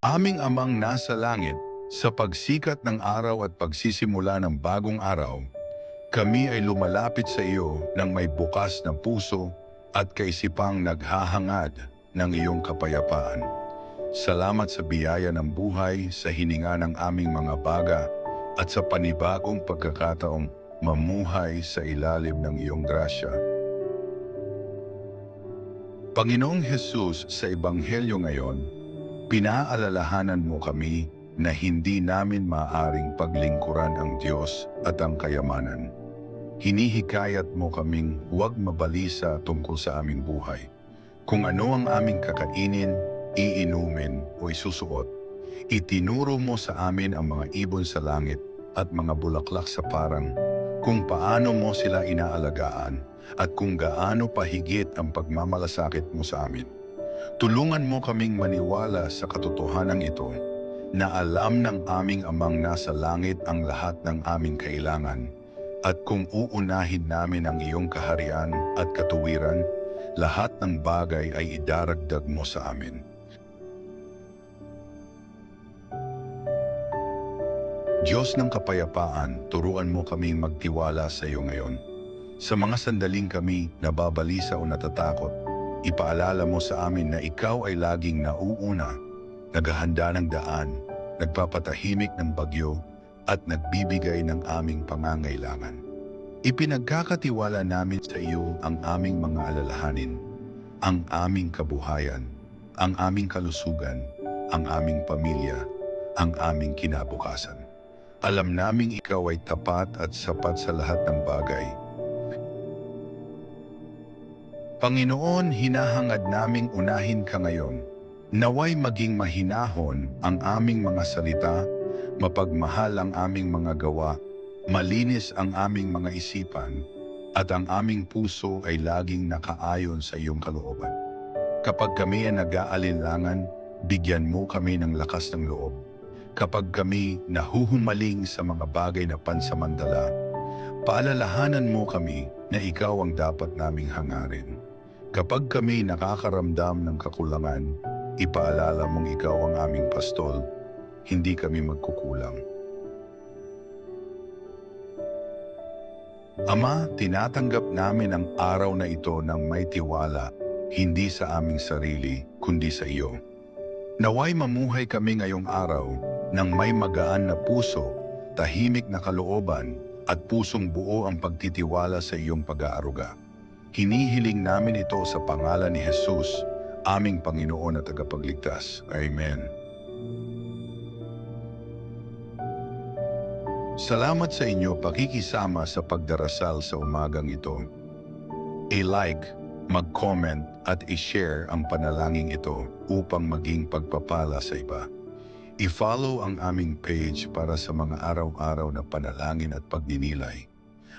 Aming amang nasa langit, sa pagsikat ng araw at pagsisimula ng bagong araw, kami ay lumalapit sa iyo ng may bukas na puso at kaisipang naghahangad ng iyong kapayapaan. Salamat sa biyaya ng buhay, sa hininga ng aming mga baga, at sa panibagong pagkakataong mamuhay sa ilalim ng iyong grasya. Panginoong Hesus, sa Ebanghelyo ngayon, pinaalalahanan mo kami na hindi namin maaring paglingkuran ang Diyos at ang kayamanan. Hinihikayat mo kaming huwag mabalisa tungkol sa aming buhay. Kung ano ang aming kakainin, iinumin o isusuot, itinuro mo sa amin ang mga ibon sa langit at mga bulaklak sa parang, kung paano mo sila inaalagaan at kung gaano pahigit ang pagmamalasakit mo sa amin. Tulungan mo kaming maniwala sa katotohanan ito na alam ng aming amang nasa langit ang lahat ng aming kailangan at kung uunahin namin ang iyong kaharian at katuwiran, lahat ng bagay ay idaragdag mo sa amin. Diyos ng kapayapaan, turuan mo kaming magtiwala sa iyo ngayon. Sa mga sandaling kami nababalisa o natatakot, ipaalala mo sa amin na ikaw ay laging nauuna, naghahanda ng daan, nagpapatahimik ng bagyo, at nagbibigay ng aming pangangailangan. Ipinagkakatiwala namin sa iyo ang aming mga alalahanin, ang aming kabuhayan, ang aming kalusugan, ang aming pamilya, ang aming kinabukasan. Alam naming ikaw ay tapat at sapat sa lahat ng bagay. Panginoon, hinahangad naming unahin ka ngayon. Naway maging mahinahon ang aming mga salita, mapagmahal ang aming mga gawa, malinis ang aming mga isipan, at ang aming puso ay laging nakaayon sa iyong kalooban. Kapag kami ay nag-aalinlangan, bigyan mo kami ng lakas ng loob. Kapag kami nahuhumaling sa mga bagay na pansamantala, paalalahanan mo kami na ikaw ang dapat naming hangarin. Kapag kami nakakaramdam ng kakulangan, ipaalala mong ikaw ang aming pastol, hindi kami magkukulang. Ama, tinatanggap namin ang araw na ito ng may tiwala, hindi sa aming sarili, kundi sa iyo. Naway mamuhay kami ngayong araw ng may magaan na puso, tahimik na kalooban, at pusong buo ang pagtitiwala sa iyong pag-aaruga. Hinihiling namin ito sa pangalan ni Jesus, aming Panginoon at tagapagligtas. Amen. Salamat sa inyo pakikisama sa pagdarasal sa umagang ito. I-like, mag-comment at i-share ang panalangin ito upang maging pagpapala sa iba. I-follow ang aming page para sa mga araw-araw na panalangin at pagninilay.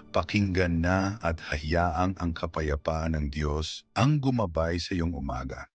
Pakinggan na at hayaang ang kapayapaan ng Diyos ang gumabay sa iyong umaga.